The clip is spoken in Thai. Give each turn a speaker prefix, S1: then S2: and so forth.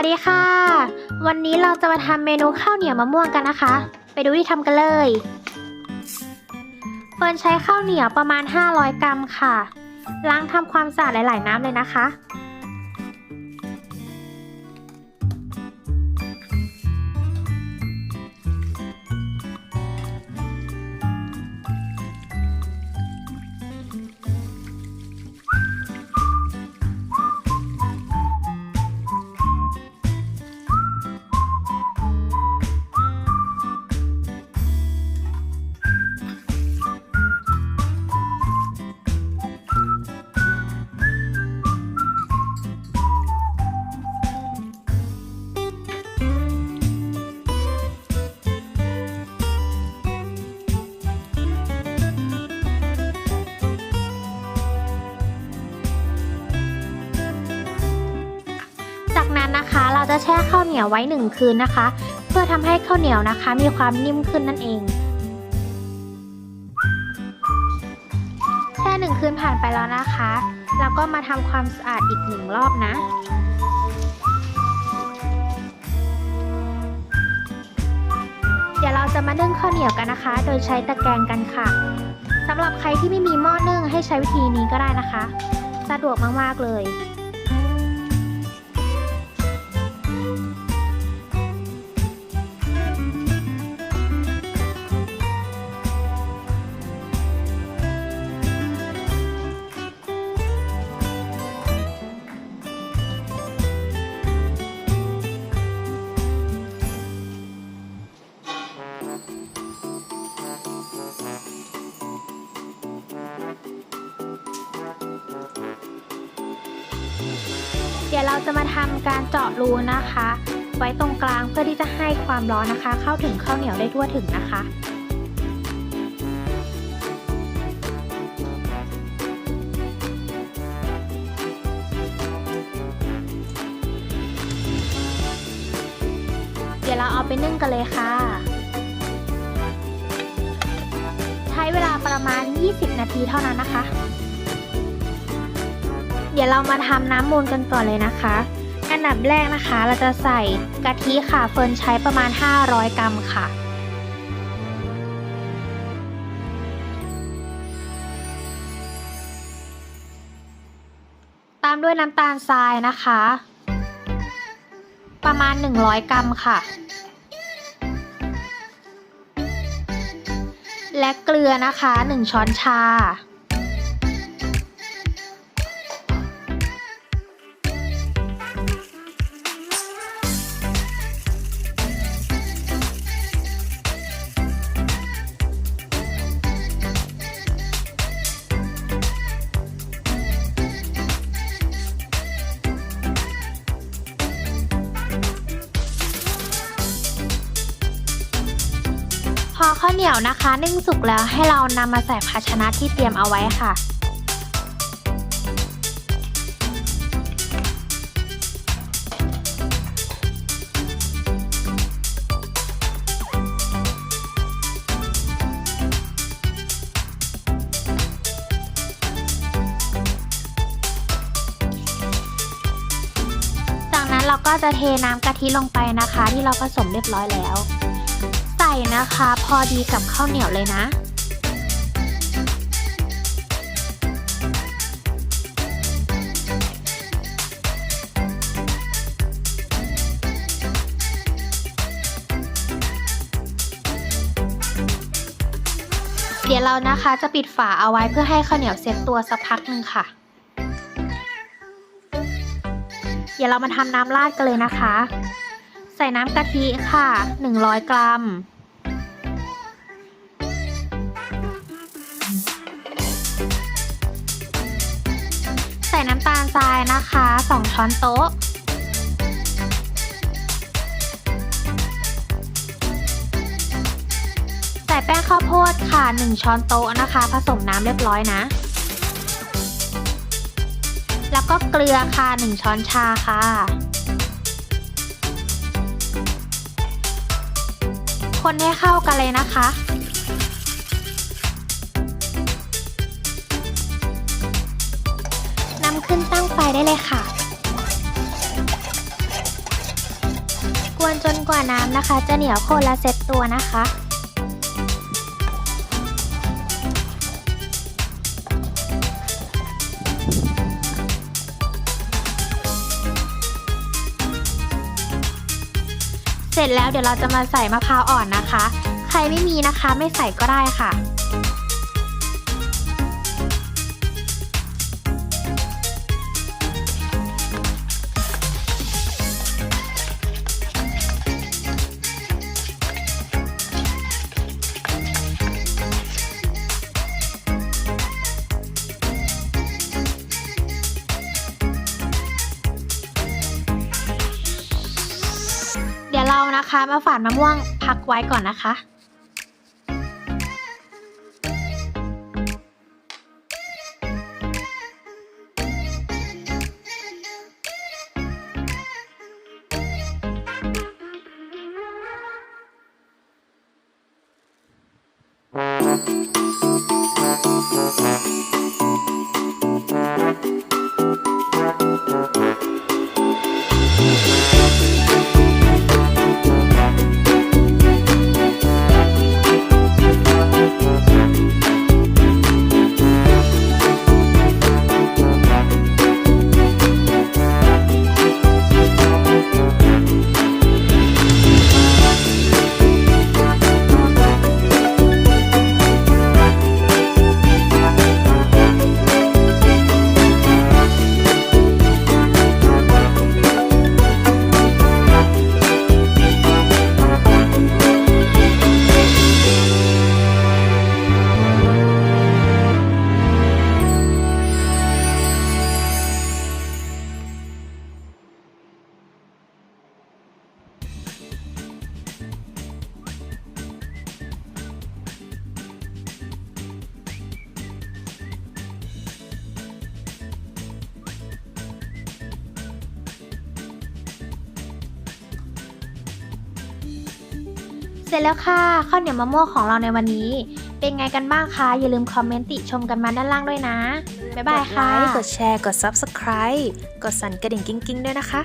S1: วัสดีค่ะ วันนี้เราจะมาทำเมนูข้าวเหนียวมะม่วงกันนะคะ ไปดูที่ทำกันเลยเฟิร์นใช้ข้าวเหนียวประมาณ 500 กรัมค่ะ ล้างทำความสะอาดหลาย ๆ น้ำเลยนะคะ จะแช่ข้าวเหนียวไว้หนึ่งคืนนะคะ เพื่อทำให้ข้าวเหนียวนะคะ มีความนิ่มขึ้นนั่นเองแช่หนึ่งคืนผ่านไปแล้วนะคะ แล้วก็มาทำความสะอาดอีกหนึ่งรอบนะเดี๋ยวเราจะมานึ่งข้าวเหนียวกันนะคะ โดยใช้ตะแกรงกันค่ะ สำหรับใครที่ไม่มีหม้อนึ่งให้ใช้วิธีนี้ก็ได้นะคะ สะดวกมาก ๆ เลย เดี๋ยวเราจะมาทำการเจาะรูนะคะ ไว้ตรงกลางเพื่อที่จะให้ความร้อนนะคะ เข้าถึงข้าวเหนียวได้ทั่วถึงนะคะเดี๋ยวเราเอาไปนึ่งกันเลยค่ะ เวลาประมาณ 20 นาทีเท่านั้นนะคะ เดี๋ยวเรามาทำน้ำมูลกันก่อนเลยนะคะ อันดับแรกนะคะเราจะใส่กะทิค่ะเฟิร์นใช้ประมาณ 500 กรัมค่ะตามด้วยน้ำตาลทรายนะคะ ประมาณ 100 กรัมค่ะ และเกลือนะคะ 1 ช้อนชา พอข้าวเหนียวนะคะนึ่งสุกแล้วให้เรานำมาใส่ภาชนะที่เตรียมเอาไว้ค่ะ จากนั้นเราก็จะเทน้ำกะทิลงไปนะคะ ที่เราผสมเรียบร้อยแล้ว ใส่นะคะ อดีกับข้าวเหนียวเลยนะ เดี๋ยวเรานะคะจะปิดฝาเอาไว้เพื่อให้ข้าวเหนียวเซ็ตตัวสักพักหนึ่งค่ะ เดี๋ยวเรามาทำน้ำราดกันเลยนะคะ ใส่น้ำกะทิค่ะ 100 กรัม ส่น้ำตาลทรายนะคะ 2 ช้อนโต๊ะ ใส่แป้งข้าวโพดค่ะ 1 ช้อนโต๊ะนะคะ ผสมน้ำเรียบร้อยนะ แล้วก็เกลือค่ะ 1 ช้อนชาค่ะคนให้เข้ากันเลยนะคะ ขึ้นตั้งไฟได้เลยค่ะ กวนจนกว่าน้ำนะคะ จะเหนียวข้นและเซ็ตตัวนะคะ เสร็จแล้วเดี๋ยวเราจะมาใส่มะพร้าวอ่อนนะคะ ใครไม่มีนะคะไม่ใส่ก็ได้ค่ะ เรานะคะ มาฝานมะม่วงพักไว้ก่อนนะคะ เสร็จแล้วค่ะข้าวเหนียวมะม่วงของเราในวันนี้ เป็นไงกันบ้างคะอย่าลืมคอมเมนต์ติชมกันมาด้านล่างด้วยนะ บ๊ายบายค่ะ
S2: กดแชร์กด Subscribe กดสั่นกระดิ่งกิ้งๆ ด้วยนะคะ